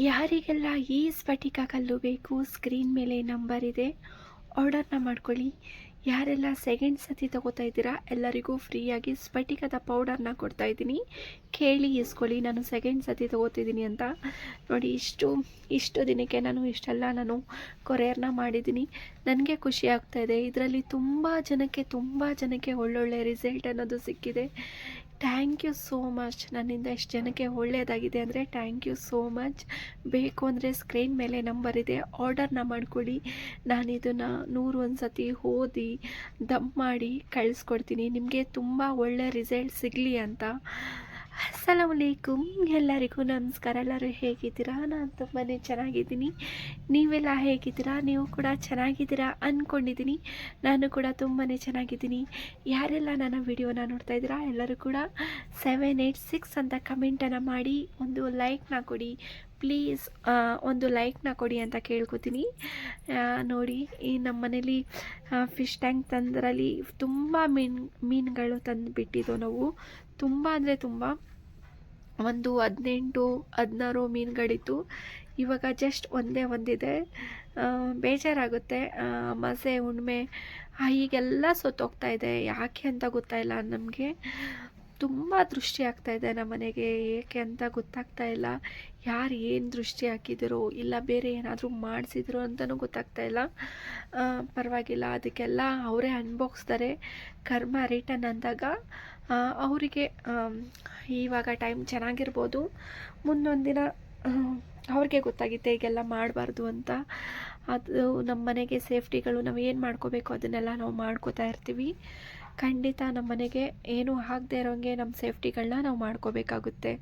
ಯಾರಿಗೆಲ್ಲ ಈ ಸ್ಫಟಿಕ ಕಲ್ಲು ಬೇಕು ಸ್ಕ್ರೀನ್ ಮೇಲೆ ನಂಬರ್ ಇದೆ ಆರ್ಡರ್ನ ಮಾಡ್ಕೊಳ್ಳಿ. ಯಾರೆಲ್ಲ ಸೆಕೆಂಡ್ ಸತಿ ತಗೋತಾ ಇದ್ದೀರಾ, ಎಲ್ಲರಿಗೂ ಫ್ರೀಯಾಗಿ ಸ್ಫಟಿಕದ ಪೌಡರ್ನ ಕೊಡ್ತಾ ಇದ್ದೀನಿ. ಕೇಳಿ ಇಸ್ಕೊಳ್ಳಿ, ನಾನು ಸೆಕೆಂಡ್ ಸತಿ ತಗೋತಿದ್ದೀನಿ ಅಂತ. ನೋಡಿ, ಇಷ್ಟು ಇಷ್ಟು ದಿನಕ್ಕೆ ನಾನು ಇಷ್ಟೆಲ್ಲ ನಾನು ಕೊರಿಯರ್ನ ಮಾಡಿದ್ದೀನಿ. ನನಗೆ ಖುಷಿ ಆಗ್ತಾ ಇದೆ. ಇದರಲ್ಲಿ ತುಂಬ ಜನಕ್ಕೆ ತುಂಬ ಜನಕ್ಕೆ ಒಳ್ಳೊಳ್ಳೆ ರಿಸಲ್ಟ್ ಅನ್ನೋದು ಸಿಕ್ಕಿದೆ. Thank you so much. ನನ್ನಿಂದ ಎಷ್ಟು ಜನಕ್ಕೆ ಒಳ್ಳೆಯದಾಗಿದೆ ಅಂದರೆ ಥ್ಯಾಂಕ್ ಯು ಸೋ ಮಚ್. ಬೇಕು ಅಂದರೆ ಸ್ಕ್ರೀನ್ ಮೇಲೆ ನಂಬರ್ ಇದೆ. ಆರ್ಡರ್ನ ಮಾಡಿಕೊಡಿ. ನಾನು ಇದನ್ನು ನೂರು ಒಂದು ಸತಿ ಓದಿ, ದಮ್ ಮಾಡಿ ಕಳಿಸ್ಕೊಡ್ತೀನಿ. ನಿಮಗೆ ತುಂಬ ಒಳ್ಳೆ ರಿಸಲ್ಟ್ ಸಿಗಲಿ ಅಂತ. ಅಸ್ಸಲಾಮಲೈಕುಮ್ ಎಲ್ಲರಿಗೂ ನಮಸ್ಕಾರ. ಎಲ್ಲರೂ ಹೇಗಿದ್ದೀರಾ? ನಾನು ತುಂಬಾ ಚೆನ್ನಾಗಿದ್ದೀನಿ. ನೀವೆಲ್ಲ ಹೇಗಿದ್ದೀರಾ? ನೀವು ಕೂಡ ಚೆನ್ನಾಗಿದ್ದೀರಾ ಅಂದ್ಕೊಂಡಿದ್ದೀನಿ ನಾನು ಕೂಡ ತುಂಬಾ ಚೆನ್ನಾಗಿದ್ದೀನಿ. ಯಾರೆಲ್ಲ ನನ್ನ ವಿಡಿಯೋನ ನೋಡ್ತಾ ಇದ್ದೀರಾ? ಎಲ್ಲರೂ ಕೂಡ ಸೆವೆನ್ ಏಯ್ಟ್ ಸಿಕ್ಸ್ ಅಂತ ಕಮೆಂಟನ್ನು ಮಾಡಿ ಒಂದು ಲೈಕ್ನ ಕೊಡಿ. ಪ್ಲೀಸ್ ಒಂದು ಲೈಕ್ನ ಕೊಡಿ ಅಂತ ಕೇಳ್ಕೊತೀನಿ. ನೋಡಿ, ಈ ನಮ್ಮ ಮನೇಲಿ ಫಿಶ್ ಟ್ಯಾಂಕ್ ತಂದರಲ್ಲಿ ತುಂಬ ಮೀನು, ಮೀನುಗಳು ತಂದು ಬಿಟ್ಟಿದ್ದೋ ನಾವು. ತುಂಬ ಅಂದರೆ ತುಂಬ. ಒಂದು ಹದಿನೆಂಟು ಹದಿನಾರು ಮೀನುಗಳಿತ್ತು. ಇವಾಗ ಜಸ್ಟ್ ಒಂದೇ ಒಂದಿದೆ. ಬೇಜಾರಾಗುತ್ತೆ. ಮಸೆ ಆ, ಹೀಗೆಲ್ಲ ಸೊತ್ತೋಗ್ತಾ ಇದೆ. ಯಾಕೆ ಅಂತ ಗೊತ್ತಾಯಿಲ್ಲ ನಮಗೆ. ತುಂಬ ದೃಷ್ಟಿ ಆಗ್ತಾ ಇದೆ ನಮ್ಮ ಮನೆಗೆ ಏಕೆ ಅಂತ ಗೊತ್ತಾಗ್ತಾ ಇಲ್ಲ. ಯಾರು ಏನು ದೃಷ್ಟಿ ಹಾಕಿದ್ರು ಇಲ್ಲ ಬೇರೆ ಏನಾದರೂ ಮಾಡಿಸಿದ್ರು ಅಂತಲೂ ಗೊತ್ತಾಗ್ತಾ ಇಲ್ಲ. ಪರವಾಗಿಲ್ಲ, ಅದಕ್ಕೆಲ್ಲ ಅವರೇ ಅನ್ಭೋಗಿಸ್ತಾರೆ ಕರ್ಮ ರಿಟರ್ನ್ ಅಂದಾಗ ಅವರಿಗೆ ಇವಾಗ ಟೈಮ್ ಚೆನ್ನಾಗಿರ್ಬೋದು. ಮುಂದೊಂದು ದಿನ ಅವ್ರಿಗೆ ಗೊತ್ತಾಗುತ್ತೆ ಹೀಗೆಲ್ಲ ಮಾಡಬಾರ್ದು ಅಂತ. ಅದು ನಮ್ಮ ಮನೆಗೆ ಸೇಫ್ಟಿಗಳು ನಾವು ಏನು ಮಾಡ್ಕೋಬೇಕು ಅದನ್ನೆಲ್ಲ ನಾವು ಮಾಡ್ಕೋತಾ ಇರ್ತೀವಿ. ಖಂಡಿತ ನಮ್ಮ ಮನೆಗೆ ಏನೂ ಆಗದೆ ಇರೋಂಗೆ ನಮ್ಮ ಸೇಫ್ಟಿಗಳನ್ನ ನಾವು ಮಾಡ್ಕೋಬೇಕಾಗುತ್ತೆ.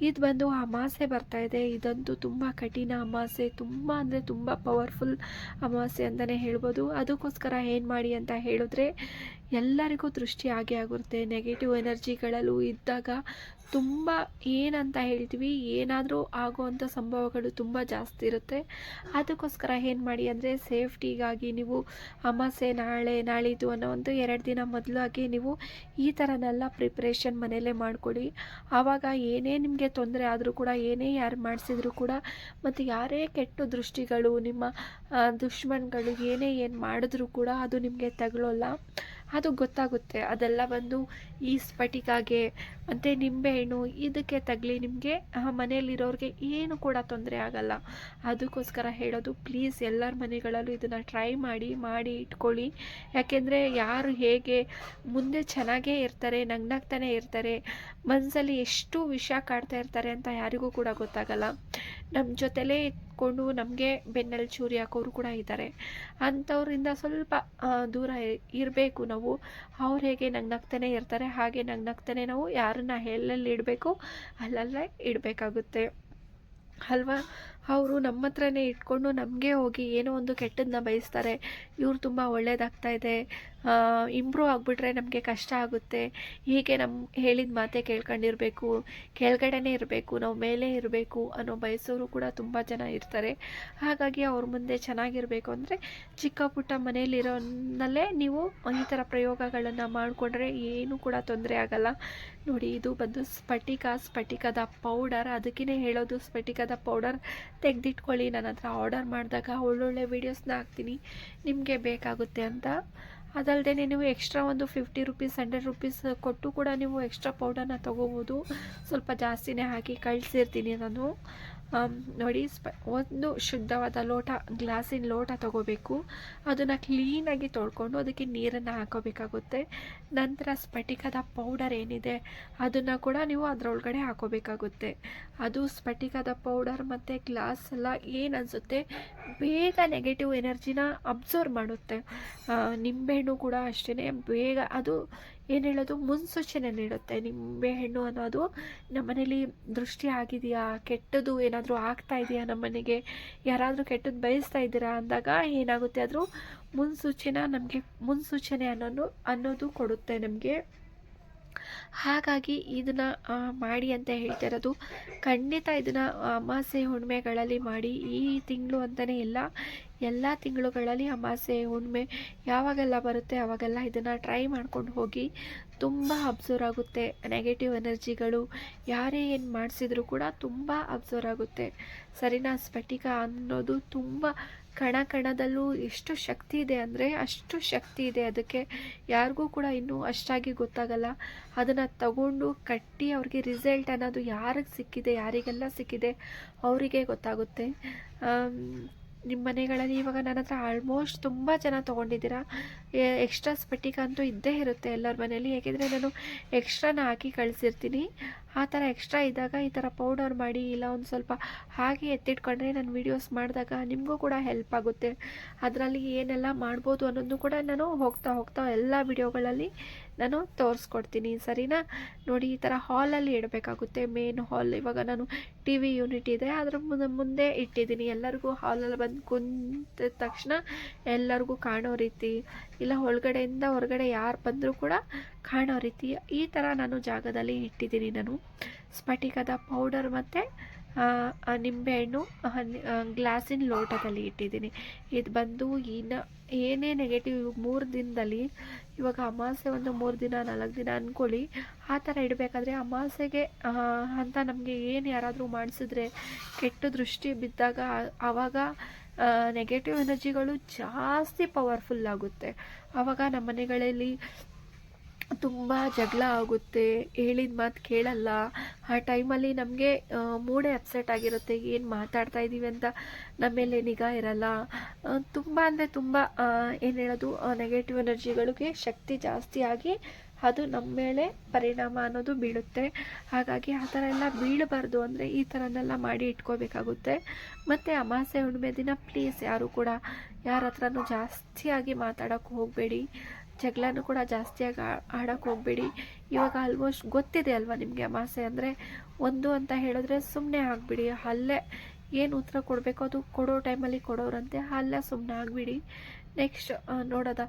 ಇದು ಬಂದು ಅಮಾಸೆ ಬರ್ತಾ ಇದೆ. ಇದಂತೂ ತುಂಬ ಕಠಿಣ ಅಮಾಸೆ. ತುಂಬ ಅಂದರೆ ತುಂಬ ಪವರ್ಫುಲ್ ಅಮಾಸೆ ಅಂತಲೇ ಹೇಳ್ಬೋದು. ಅದಕ್ಕೋಸ್ಕರ ಏನು ಮಾಡಿ ಅಂತ ಹೇಳಿದ್ರೆ ಎಲ್ಲರಿಗೂ ದೃಷ್ಟಿ ಆಗೇ ಆಗುತ್ತೆ. ನೆಗೆಟಿವ್ ಎನರ್ಜಿಗಳಲ್ಲೂ ಇದ್ದಾಗ ತುಂಬ ಏನಂತ ಹೇಳ್ತೀವಿ, ಏನಾದರೂ ಆಗುವಂಥ ಸಂಭವಗಳು ತುಂಬ ಜಾಸ್ತಿ ಇರುತ್ತೆ. ಅದಕ್ಕೋಸ್ಕರ ಏನು ಮಾಡಿ ಅಂದರೆ ಸೇಫ್ಟಿಗಾಗಿ ನೀವು ಅಮಾಸೆ ನಾಳೆ, ನಾಳಿದ್ದು ಅನ್ನೋ ಒಂದು ಎರಡು ದಿನ ಮೊದಲಾಗಿ ನೀವು ಈ ಥರನೆಲ್ಲ ಪ್ರಿಪ್ರೇಷನ್ ಮನೆಯಲ್ಲೇ ಮಾಡಿಕೊಡಿ. ಆವಾಗ ಏನೇ ನಿಮಗೆ ತೊಂದರೆ ಆದರೂ ಕೂಡ, ಏನೇ ಯಾರು ಮಾಡಿಸಿದ್ರು ಕೂಡ, ಮತ್ತು ಯಾರೇ ಕೆಟ್ಟ ದೃಷ್ಟಿಗಳು, ನಿಮ್ಮ ದುಶ್ಮನ್ಗಳು ಏನೇ ಏನು ಮಾಡಿದ್ರು ಕೂಡ ಅದು ನಿಮಗೆ ತಗೊಳ್ಳೋಲ್ಲ. ಅದು ಗೊತ್ತಾಗುತ್ತೆ. ಅದೆಲ್ಲ ಬಂದು ಈ ಸ್ಫಟಿಕಾಗೆ, ಮತ್ತು ನಿಂಬೆಹಣ್ಣು ಇದಕ್ಕೆ ತಗಲಿ ನಿಮಗೆ ಮನೆಯಲ್ಲಿರೋರಿಗೆ ಏನು ಕೂಡ ತೊಂದರೆ ಆಗಲ್ಲ. ಅದಕ್ಕೋಸ್ಕರ ಹೇಳೋದು ಪ್ಲೀಸ್ ಎಲ್ಲರ ಮನೆಗಳಲ್ಲೂ ಇದನ್ನು ಟ್ರೈ ಮಾಡಿ ಮಾಡಿ ಇಟ್ಕೊಳ್ಳಿ. ಯಾಕೆಂದರೆ ಯಾರು ಹೇಗೆ ಮುಂದೆ ಚೆನ್ನಾಗೇ ಇರ್ತಾರೆ, ನಗ್ನಾಗ್ತಾನೆ ಇರ್ತಾರೆ ಮನಸ್ಸಲ್ಲಿ ಎಷ್ಟು ವಿಷ ಕಾಡ್ತಾ ಇರ್ತಾರೆ ಅಂತ ಯಾರಿಗೂ ಕೂಡ ಗೊತ್ತಾಗಲ್ಲ. ನಮ್ಮ ಜೊತೆಲೇ ಇಟ್ಕೊಂಡು ನಮಗೆ ಬೆನ್ನಲ್ಲಿ ಚೂರಿ ಹಾಕೋರು ಕೂಡ ಇದ್ದಾರೆ. ಅಂಥವ್ರಿಂದ ಸ್ವಲ್ಪ ದೂರ ಇರಬೇಕು ನಾವು. ಅವ್ರು ಹೇಗೆ ನಗ್ನಗ್ತಾನೆ ಇರ್ತಾರೆ, ಹಾಗೆ ನಗ್ನಗ್ತಾನೆ ನಾವು. ಯಾರನ್ನ ಎಲ್ಲೆಲ್ಲಿ ಇಡಬೇಕು, ಅಲ್ಲಲ್ಲೇ ಇಡಬೇಕಾಗುತ್ತೆ. ಅಲ್ವಾ? ಅವರು ನಮ್ಮ ಹತ್ರನೇ ಇಟ್ಕೊಂಡು ನಮಗೆ ಹೋಗಿ ಏನೋ ಒಂದು ಕೆಟ್ಟದನ್ನ ಬಯಸ್ತಾರೆ. ಇವ್ರು ತುಂಬ ಒಳ್ಳೇದಾಗ್ತಾ ಇದೆ. ಇಂಪ್ರೂವ್ ಆಗಿಬಿಟ್ರೆ ನಮಗೆ ಕಷ್ಟ ಆಗುತ್ತೆ. ಹೀಗೆ ನಮ್ಮ ಹೇಳಿದ ಮಾತೆ ಕೇಳ್ಕೊಂಡಿರಬೇಕು. ಕೆಳಗಡೆನೇ ಇರಬೇಕು, ನಾವು ಮೇಲೆ ಇರಬೇಕು ಅನ್ನೋ ಬಯಸೋರು ಕೂಡ ತುಂಬ ಜನ ಇರ್ತಾರೆ. ಹಾಗಾಗಿ ಅವ್ರ ಮುಂದೆ ಚೆನ್ನಾಗಿರಬೇಕು ಅಂದರೆ ಚಿಕ್ಕ ಪುಟ್ಟ ಮನೆಯಲ್ಲಿರೋನಲ್ಲೇ ನೀವು ಈ ಥರ ಪ್ರಯೋಗಗಳನ್ನು ಮಾಡಿಕೊಂಡ್ರೆ ಏನೂ ಕೂಡ ತೊಂದರೆ ಆಗಲ್ಲ. ನೋಡಿ, ಇದು ಬಂದು ಸ್ಫಟಿಕ, ಸ್ಫಟಿಕದ ಪೌಡರ್ ಅದಕ್ಕೇ ಹೇಳೋದು ಸ್ಫಟಿಕದ ಪೌಡರ್ ತೆಗೆದಿಟ್ಕೊಳ್ಳಿ, ನನ್ನ ಹತ್ರ ಆರ್ಡರ್ ಮಾಡಿದಾಗ ಒಳ್ಳೊಳ್ಳೆ ವೀಡಿಯೋಸ್ನ ಹಾಕ್ತೀನಿ, ನಿಮಗೆ ಬೇಕಾಗುತ್ತೆ ಅಂತ. ಅದಲ್ಲದೆ ನೀವು ಎಕ್ಸ್ಟ್ರಾ ಒಂದು ಫಿಫ್ಟಿ ರುಪೀಸ್ ಹಂಡ್ರೆಡ್ ರುಪೀಸ್ ಕೊಟ್ಟು ಕೂಡ ನೀವು ಎಕ್ಸ್ಟ್ರಾ ಪೌಡರ್ನ ತೊಗೋಬೋದು. ಸ್ವಲ್ಪ ಜಾಸ್ತಿನೇ ಹಾಕಿ ಕಳಿಸಿರ್ತೀನಿ ನಾನು. ನೋಡಿ, ಸ್ಪ, ಒಂದು ಶುದ್ಧವಾದ ಲೋಟ, ಗ್ಲಾಸಿನ ಲೋಟ ತಗೋಬೇಕು. ಅದನ್ನು ಕ್ಲೀನಾಗಿ ತೊಳ್ಕೊಂಡು ಅದಕ್ಕೆ ನೀರನ್ನು ಹಾಕೋಬೇಕಾಗುತ್ತೆ. ನಂತರ ಸ್ಫಟಿಕದ ಪೌಡರ್ ಏನಿದೆ, ಅದನ್ನು ಕೂಡ ನೀವು ಅದರೊಳಗಡೆ ಹಾಕೋಬೇಕಾಗುತ್ತೆ. ಅದು ಸ್ಫಟಿಕದ ಪೌಡರ್ ಮತ್ತು ಗ್ಲಾಸ್ ಎಲ್ಲ ಏನು ಬೇಗ ನೆಗೆಟಿವ್ ಎನರ್ಜಿನ ಅಬ್ಸರ್ವ್ ಮಾಡುತ್ತೆ. ನಿಂಬೆಹಣ್ಣು ಕೂಡ ಅಷ್ಟೇ ಬೇಗ ಅದು ಏನು ಹೇಳೋದು? ಮುನ್ಸೂಚನೆ ನೀಡುತ್ತೆ. ನಿಂಬೆಹಣ್ಣು ಅನ್ನೋದು ನಮ್ಮನೇಲಿ ದೃಷ್ಟಿ ಆಗಿದೆಯಾ? ಕೆಟ್ಟದ್ದು ಏನಾದರೂ ಆಗ್ತಾ ಇದೆಯಾ ನಮ್ಮನೆಗೆ? ಯಾರಾದರೂ ಕೆಟ್ಟದ್ದು ಬಯಸ್ತಾ ಇದ್ದೀರಾ ಅಂದಾಗ ಏನಾಗುತ್ತೆ? ಆದರೂ ಮುನ್ಸೂಚನೆ ನಮಗೆ ಮುನ್ಸೂಚನೆ ಅನ್ನೋದು ಅನ್ನೋದು ಕೊಡುತ್ತೆ ನಮಗೆ. ಹಾಗಾಗಿ ಇದನ್ನು ಮಾಡಿ ಅಂತ ಹೇಳ್ತಾ ಇರೋದು. ಖಂಡಿತ ಇದನ್ನು ಅಮಾಸೆ ಹುಣ್ಣಿಮೆಗಳಲ್ಲಿ ಮಾಡಿ. ಈ ತಿಂಗಳು ಅಂತಲೇ ಇಲ್ಲ. ಎಲ್ಲ ತಿಂಗಳುಗಳಲ್ಲಿ ಅಮಾಸೆ ಹುಣ್ಣಿಮೆ ಯಾವಾಗೆಲ್ಲ ಬರುತ್ತೆ ಆವಾಗೆಲ್ಲ ಇದನ್ನು ಟ್ರೈ ಮಾಡ್ಕೊಂಡು ಹೋಗಿ ತುಂಬ ಅಬ್ಸರ್ವ್ ಆಗುತ್ತೆ. ನೆಗೆಟಿವ್ ಎನರ್ಜಿಗಳು ಯಾರೇ ಏನು ಮಾಡಿಸಿದ್ರು ಕೂಡ ತುಂಬ ಅಬ್ಸರ್ವ್ ಆಗುತ್ತೆ. ಸರಿನಾ, ಸ್ಫಟಿಕ ಅನ್ನೋದು ತುಂಬ ಕಣ ಕಣದಲ್ಲೂ ಎಷ್ಟು ಶಕ್ತಿ ಇದೆ ಅಂದರೆ ಅಷ್ಟು ಶಕ್ತಿ ಇದೆ. ಅದಕ್ಕೆ ಯಾರಿಗೂ ಕೂಡ ಇನ್ನೂ ಅಷ್ಟಾಗಿ ಗೊತ್ತಾಗಲ್ಲ. ಅದನ್ನು ತಗೊಂಡು ಕಟ್ಟಿ ಅವ್ರಿಗೆ ರಿಸಲ್ಟ್ ಅನ್ನೋದು ಯಾರಿಗೆ ಸಿಕ್ಕಿದೆ, ಯಾರಿಗೆಲ್ಲ ಸಿಕ್ಕಿದೆ ಅವರಿಗೆ ಗೊತ್ತಾಗುತ್ತೆ. ನಿಮ್ಮ ಮನೆಗಳಲ್ಲಿ ಇವಾಗ ನನ್ನ ಹತ್ರ ಆಲ್ಮೋಸ್ಟ್ ತುಂಬ ಜನ ತೊಗೊಂಡಿದ್ದೀರಾ. ಎಕ್ಸ್ಟ್ರಾ ಸ್ಪಟಿಕ ಅಂತೂ ಇದ್ದೇ ಇರುತ್ತೆ ಎಲ್ಲರ ಮನೇಲಿ ಏಕೆಂದರೆ ನಾನು ಎಕ್ಸ್ಟ್ರಾನ ಹಾಕಿ ಕಳಿಸಿರ್ತೀನಿ. ಆ ಥರ ಎಕ್ಸ್ಟ್ರಾ ಇದ್ದಾಗ ಈ ಥರ ಪೌಡರ್ ಮಾಡಿ ಇಲ್ಲ ಒಂದು ಸ್ವಲ್ಪ ಹಾಗೆ ಎತ್ತಿಟ್ಕೊಂಡ್ರೆ ನಾನು ವೀಡಿಯೋಸ್ ಮಾಡಿದಾಗ ನಿಮಗೂ ಕೂಡ ಹೆಲ್ಪ್ ಆಗುತ್ತೆ. ಅದರಲ್ಲಿ ಏನೆಲ್ಲ ಮಾಡ್ಬೋದು ಅನ್ನೋದು ಕೂಡ ನಾನು ಹೋಗ್ತಾ ಹೋಗ್ತಾ ಎಲ್ಲ ವಿಡಿಯೋಗಳಲ್ಲಿ ನಾನು ತೋರಿಸ್ಕೊಡ್ತೀನಿ, ಸರಿನಾ? ನೋಡಿ, ಈ ಥರ ಹಾಲಲ್ಲಿ ಇಡಬೇಕಾಗುತ್ತೆ ಮೇನ್ ಹಾಲ್ ಇವಾಗ ನಾನು ಟಿ ವಿ ಯೂನಿಟ್ ಇದೆ, ಅದ್ರ ಮುಂದೆ ಮುಂದೆ ಇಟ್ಟಿದ್ದೀನಿ. ಎಲ್ಲರಿಗೂ ಹಾಲಲ್ಲಿ ಬಂದು ಕುಂತ ತಕ್ಷಣ ಎಲ್ಲರಿಗೂ ಕಾಣೋ ರೀತಿ, ಇಲ್ಲ ಒಳಗಡೆಯಿಂದ ಹೊರಗಡೆ ಯಾರು ಬಂದರೂ ಕೂಡ ಕಾಣೋ ರೀತಿ. ಈ ಥರ ನಾನು ಜಾಗದಲ್ಲಿ ಇಟ್ಟಿದ್ದೀನಿ ನಾನು. ಸ್ಫಟಿಕದ ಪೌಡರ್ ಮತ್ತು ನಿಂಬೆಹಣ್ಣು ಗ್ಲಾಸಿನ ಲೋಟದಲ್ಲಿ ಇಟ್ಟಿದ್ದೀನಿ. ಇದು ಬಂದು ಇನ್ನು ಏನೇ ನೆಗೆಟಿವ್ ಮೂರು ದಿನದಲ್ಲಿ, ಇವಾಗ ಅಮಾಸೆ ಒಂದು ಮೂರು ದಿನ, ನಾಲ್ಕು ದಿನ ಅಂದ್ಕೊಳ್ಳಿ ಆ ಥರ ಇಡಬೇಕಾದ್ರೆ ಅಮಾಸೆಗೆ ಅಂತ ನಮಗೆ ಏನು ಯಾರಾದರೂ ಮಾಡಿಸಿದ್ರೆ ಕೆಟ್ಟ ದೃಷ್ಟಿ ಬಿದ್ದಾಗ ಆವಾಗ ನೆಗೆಟಿವ್ ಎನರ್ಜಿಗಳು ಜಾಸ್ತಿ ಪವರ್ಫುಲ್ ಆಗುತ್ತೆ. ಆವಾಗ ನಮ್ಮ ಮನೆಗಳಲ್ಲಿ ತುಂಬ ಜಗಳ ಆಗುತ್ತೆ, ಹೇಳಿದ ಮಾತು ಕೇಳಲ್ಲ. ಆ ಟೈಮಲ್ಲಿ ನಮಗೆ ಮೂಡೇ ಅಪ್ಸೆಟ್ ಆಗಿರುತ್ತೆ, ಏನು ಮಾತಾಡ್ತಾ ಇದ್ದೀವಿ ಅಂತ ನಮ್ಮ ಮೇಲೆ ನಿಗಾ ಇರಲ್ಲ. ತುಂಬ ಅಂದರೆ ತುಂಬ ಏನು ಹೇಳೋದು ನೆಗೆಟಿವ್ ಎನರ್ಜಿಗಳಿಗೆ ಶಕ್ತಿ ಜಾಸ್ತಿ ಆಗಿ ಅದು ನಮ್ಮ ಮೇಲೆ ಪರಿಣಾಮ ಅನ್ನೋದು ಬೀಳುತ್ತೆ. ಹಾಗಾಗಿ ಆ ಥರ ಎಲ್ಲ ಬೀಳಬಾರ್ದು ಅಂದರೆ ಈ ಥರನೆಲ್ಲ ಮಾಡಿ ಇಟ್ಕೋಬೇಕಾಗುತ್ತೆ. ಮತ್ತು ಅಮಾಸೆ ಹುಣ್ಣಿಮೆ ದಿನ ಪ್ಲೀಸ್ ಯಾರು ಕೂಡ ಯಾರ ಹತ್ರನೂ ಜಾಸ್ತಿಯಾಗಿ ಮಾತಾಡೋಕ್ಕೆ ಹೋಗಬೇಡಿ. ಜಗಳನೂ ಕೂಡ ಜಾಸ್ತಿಯಾಗಿ ಆಡೋಕ್ಕೆ ಹೋಗಬೇಡಿ. ಇವಾಗ ಆಲ್ಮೋಸ್ಟ್ ಗೊತ್ತಿದೆ ಅಲ್ವಾ ನಿಮಗೆ ಅಮಾಸೆ ಅಂದರೆ? ಒಂದು ಅಂತ ಹೇಳಿದ್ರೆ ಸುಮ್ಮನೆ ಆಗಿಬಿಡಿ. ಅಲ್ಲೇ ಏನು ಉತ್ತರ ಕೊಡಬೇಕು? ಅದು ಕೊಡೋ ಟೈಮಲ್ಲಿ ಕೊಡೋರಂತೆ. ಅಲ್ಲೇ ಸುಮ್ಮನೆ ಆಗಿಬಿಡಿ. ನೆಕ್ಸ್ಟ್ ನೋಡೋದ?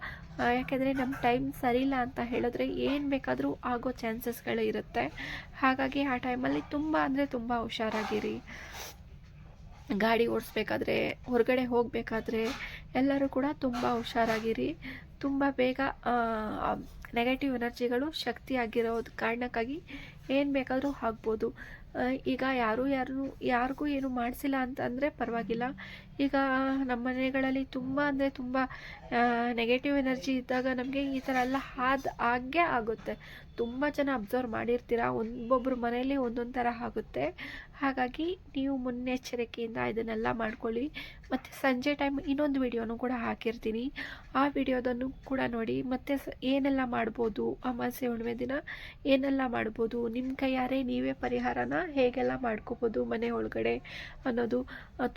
ಯಾಕೆಂದರೆ ನಮ್ಮ ಟೈಮ್ ಸರಿಯಿಲ್ಲ ಅಂತ ಹೇಳಿದ್ರೆ ಏನು ಬೇಕಾದರೂ ಆಗೋ ಚಾನ್ಸಸ್ಗಳು ಇರುತ್ತೆ. ಹಾಗಾಗಿ ಆ ಟೈಮಲ್ಲಿ ತುಂಬ ಅಂದರೆ ತುಂಬ ಹುಷಾರಾಗಿರಿ. ಗಾಡಿ ಓಡಿಸ್ಬೇಕಾದ್ರೆ, ಹೊರಗಡೆ ಹೋಗಬೇಕಾದ್ರೆ ಎಲ್ಲರೂ ಕೂಡ ತುಂಬ ಹುಷಾರಾಗಿರಿ. ತುಂಬ ಬೇಗ ನೆಗೆಟಿವ್ ಎನರ್ಜಿಗಳು ಶಕ್ತಿ ಆಗಿರೋದು ಕಾರಣಕ್ಕಾಗಿ ಏನು ಬೇಕಾದರೂ ಆಗ್ಬೋದು. ಈಗ ಯಾರು ಯಾರು ಯಾರಿಗೂ ಏನು ಮಾಡಿಸಿಲ್ಲ ಅಂತಂದರೆ ಪರವಾಗಿಲ್ಲ. ಈಗ ನಮ್ಮ ಮನೆಗಳಲ್ಲಿ ತುಂಬ ಅಂದರೆ ತುಂಬ ನೆಗೆಟಿವ್ ಎನರ್ಜಿ ಇದ್ದಾಗ ನಮಗೆ ಈ ಥರ ಎಲ್ಲ ಆದ ಆಗೇ ಆಗುತ್ತೆ. ತುಂಬ ಜನ ಅಬ್ಸರ್ವ್ ಮಾಡಿರ್ತೀರ ಒಬ್ಬೊಬ್ಬರು ಮನೆಯಲ್ಲಿ ಒಂದೊಂದು ಥರ ಆಗುತ್ತೆ. ಹಾಗಾಗಿ ನೀವು ಮುನ್ನೆಚ್ಚರಿಕೆಯಿಂದ ಇದನ್ನೆಲ್ಲ ಮಾಡ್ಕೊಳ್ಳಿ. ಮತ್ತು ಸಂಜೆ ಟೈಮ್ ಇನ್ನೊಂದು ವಿಡಿಯೋನು ಕೂಡ ಹಾಕಿರ್ತೀನಿ. ಆ ವಿಡಿಯೋದನ್ನು ಕೂಡ ನೋಡಿ, ಮತ್ತು ಏನೆಲ್ಲ ಮಾಡ್ಬೋದು, ಅಮಾಸೆ ಹುಣ್ಣಿಮೆ ದಿನ ಏನೆಲ್ಲ ಮಾಡ್ಬೋದು ನಿಮ್ಮ ಕೈಯಾರೆ ನೀವೇ ಪರಿಹಾರನ ಹೇಗೆಲ್ಲ ಮಾಡ್ಕೋಬೋದು ಮನೆ ಒಳಗಡೆ ಅನ್ನೋದು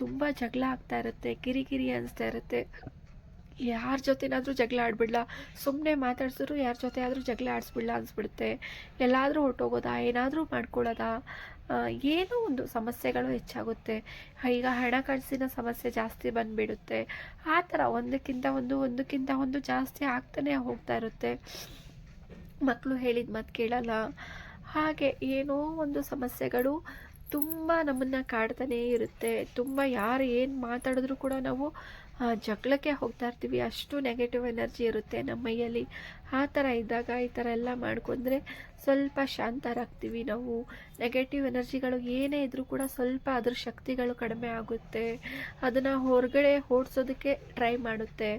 ತುಂಬ ಜಗಳ ಆಗ್ತಾ ಇರುತ್ತೆ ಕಿರಿಕಿರಿ ಅನಿಸ್ತಾ ಇರುತ್ತೆ. ಯಾರ ಜೊತೆನಾದರೂ ಜಗಳ ಆಡ್ಬಿಡ್ಲ? ಸುಮ್ಮನೆ ಮಾತಾಡ್ಸಿದ್ರು ಯಾರ ಜೊತೆ ಆದರೂ ಜಗಳ ಆಡಿಸ್ಬಿಡ್ಲ ಅನಿಸ್ಬಿಡುತ್ತೆ. ಎಲ್ಲಾದರೂ ಹೊರ್ಟೋಗೋದಾ? ಏನಾದರೂ ಮಾಡ್ಕೊಳ್ಳೋದಾ? ಏನೋ ಒಂದು ಸಮಸ್ಯೆಗಳು ಹೆಚ್ಚಾಗುತ್ತೆ. ಈಗ ಹಣಕಾಸಿನ ಸಮಸ್ಯೆ ಜಾಸ್ತಿ ಬಂದುಬಿಡುತ್ತೆ. ಆ ಥರ ಒಂದಕ್ಕಿಂತ ಒಂದು ಒಂದಕ್ಕಿಂತ ಒಂದು ಜಾಸ್ತಿ ಆಗ್ತಾನೆ ಹೋಗ್ತಾ ಇರುತ್ತೆ. ಮಕ್ಕಳು ಹೇಳಿದ ಮಾತು ಕೇಳಲ್ಲ. ಹಾಗೆ ಏನೋ ಒಂದು ಸಮಸ್ಯೆಗಳು ತುಂಬ ನಮ್ಮನ್ನು ಕಾಡ್ತಾನೇ ಇರುತ್ತೆ. ತುಂಬ ಯಾರು ಏನು ಮಾತಾಡಿದ್ರು ಕೂಡ ನಾವು ಜಗಳಕ್ಕೆ ಹೋಗ್ತಾ ಇರ್ತೀವಿ. ಅಷ್ಟು ನೆಗೆಟಿವ್ ಎನರ್ಜಿ ಇರುತ್ತೆ ನಮ್ಮ ಮೈಯಲ್ಲಿ. ಆ ಥರ ಇದ್ದಾಗ ಈ ಥರ ಎಲ್ಲ ಮಾಡ್ಕೊಂಡ್ರೆ ಸ್ವಲ್ಪ ಶಾಂತರಾಗ್ತೀವಿ ನಾವು. ನೆಗೆಟಿವ್ ಎನರ್ಜಿಗಳು ಏನೇ ಇದ್ದರೂ ಕೂಡ ಸ್ವಲ್ಪ ಅದ್ರ ಶಕ್ತಿಗಳು ಕಡಿಮೆ ಆಗುತ್ತೆ. ಅದನ್ನು ಹೊರಗಡೆ ಓಡಿಸೋದಕ್ಕೆ ಟ್ರೈ ಮಾಡುತ್ತೆ.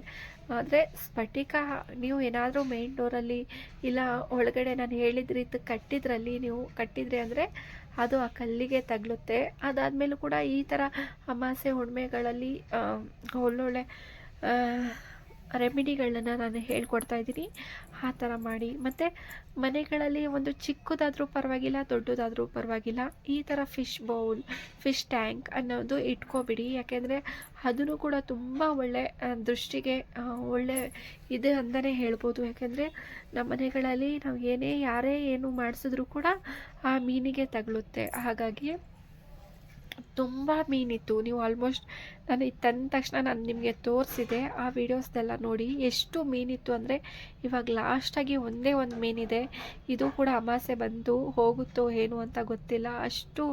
ಆದರೆ ಸ್ಫಟಿಕ, ನೀವು ಏನಾದರೂ ಮೇನ್ ಡೋರಲ್ಲಿ ಇಲ್ಲ, ಒಳಗಡೆ ನಾನು ಹೇಳಿದ ರೀತಿ ಕಟ್ಟಿದ್ರಲ್ಲಿ ನೀವು ಕಟ್ಟಿದ್ರಿ ಅಂದರೆ ಅದು ಆ ಕಲ್ಲಿಗೆ ತಗಲುತ್ತೆ. ಅದಾದಮೇಲೂ ಕೂಡ ಈ ಥರ ಅಮಾಸೆ ಹುಣ್ಣಿಮೆಗಳಲ್ಲಿ ಒಳ್ಳೊಳ್ಳೆ ರೆಮಿಡಿಗಳನ್ನ ನಾನು ಹೇಳ್ಕೊಡ್ತಾ ಇದ್ದೀನಿ. ಆ ಥರ ಮಾಡಿ. ಮತ್ತು ಮನೆಗಳಲ್ಲಿ ಒಂದು ಚಿಕ್ಕದಾದರೂ ಪರವಾಗಿಲ್ಲ, ದೊಡ್ಡದಾದರೂ ಪರವಾಗಿಲ್ಲ. ಈ ಥರ ಫಿಶ್ ಬೌಲ್, ಫಿಶ್ ಟ್ಯಾಂಕ್ ಅನ್ನೋದು ಇಟ್ಕೊಬಿಡಿ. ಯಾಕೆಂದರೆ ಅದನ್ನು ಕೂಡ ತುಂಬ ಒಳ್ಳೆ ದೃಷ್ಟಿಗೆ ಒಳ್ಳೆ ಇದೆ ಅಂತಲೇ ಹೇಳ್ಬೋದು. ಯಾಕೆಂದರೆ ನಮ್ಮ ಮನೆಗಳಲ್ಲಿ ನಾವು ಏನೇ, ಯಾರೇ ಏನು ಮಾಡಿಸಿದ್ರು ಕೂಡ ಆ ಮೀನಿಗೆ ತಗಲುತ್ತೆ. ಹಾಗಾಗಿ ತುಂಬ ಮೀನಿತ್ತು ನೀವು ಆಲ್ಮೋಸ್ಟ್ ನಾನು ಇದು ತಂದ ತಕ್ಷಣ ನಾನು ನಿಮಗೆ ತೋರಿಸಿದೆ, ಆ ವೀಡಿಯೋಸ್ನೆಲ್ಲ ನೋಡಿ ಎಷ್ಟು ಮೀನಿತ್ತು ಅಂದರೆ ಇವಾಗ ಲಾಸ್ಟಾಗಿ ಒಂದೇ ಒಂದು ಮೀನಿದೆ ಇದು. ಕೂಡ ಅಮಾಸೆ ಬಂತು ಹೋಗುತ್ತೋ ಏನು ಅಂತ ಗೊತ್ತಿಲ್ಲ. ಅಷ್ಟು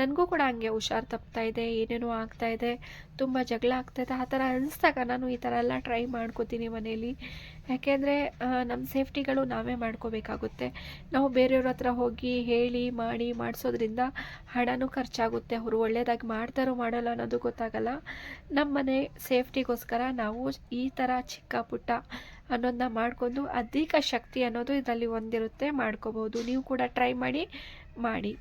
ನನಗೂ ಕೂಡ ಹಂಗೆ ಹುಷಾರು ತಪ್ತಾ ಇದೆ, ಏನೇನೋ ಆಗ್ತಾ ಇದೆ, ತುಂಬ ಜಗಳ ಆಗ್ತಾಯಿದೆ ಆ ಥರ ಅನಿಸ್ದಾಗ ನಾನು ಈ ಥರ ಎಲ್ಲ ಟ್ರೈ ಮಾಡ್ಕೋತೀನಿ ಮನೇಲಿ. ಯಾಕೆಂದರೆ ನಮ್ಮ ಸೇಫ್ಟಿಗಳು ನಾವೇ ಮಾಡ್ಕೋಬೇಕಾಗುತ್ತೆ. ನಾವು ಬೇರೆಯವ್ರ ಹತ್ರ ಹೋಗಿ ಹೇಳಿ, ಮಾಡಿ, ಮಾಡಿಸೋದ್ರಿಂದ ಹಣನೂ ಖರ್ಚಾಗುತ್ತೆ ಅವರು ಒಳ್ಳೆಯದಾಗಿ ಮಾಡ್ತಾರೋ ಮಾಡಲ್ಲ ಅನ್ನೋದು ಗೊತ್ತಾಗಲ್ಲ. ನಮ್ಮ ಮನೆ ಸೇಫ್ಟಿಗೋಸ್ಕರ ನಾವು ಈ ಥರ ಚಿಕ್ಕ ಪುಟ್ಟ ಅನ್ನೋದನ್ನ ಮಾಡಿಕೊಂಡು ಅಧಿಕ ಶಕ್ತಿ ಅನ್ನೋದು ಇದರಲ್ಲಿ ಒಂದಿರುತ್ತೆ, ಮಾಡ್ಕೋಬೋದು. ನೀವು ಕೂಡ ಟ್ರೈ ಮಾಡಿ ಮಾಡಿ.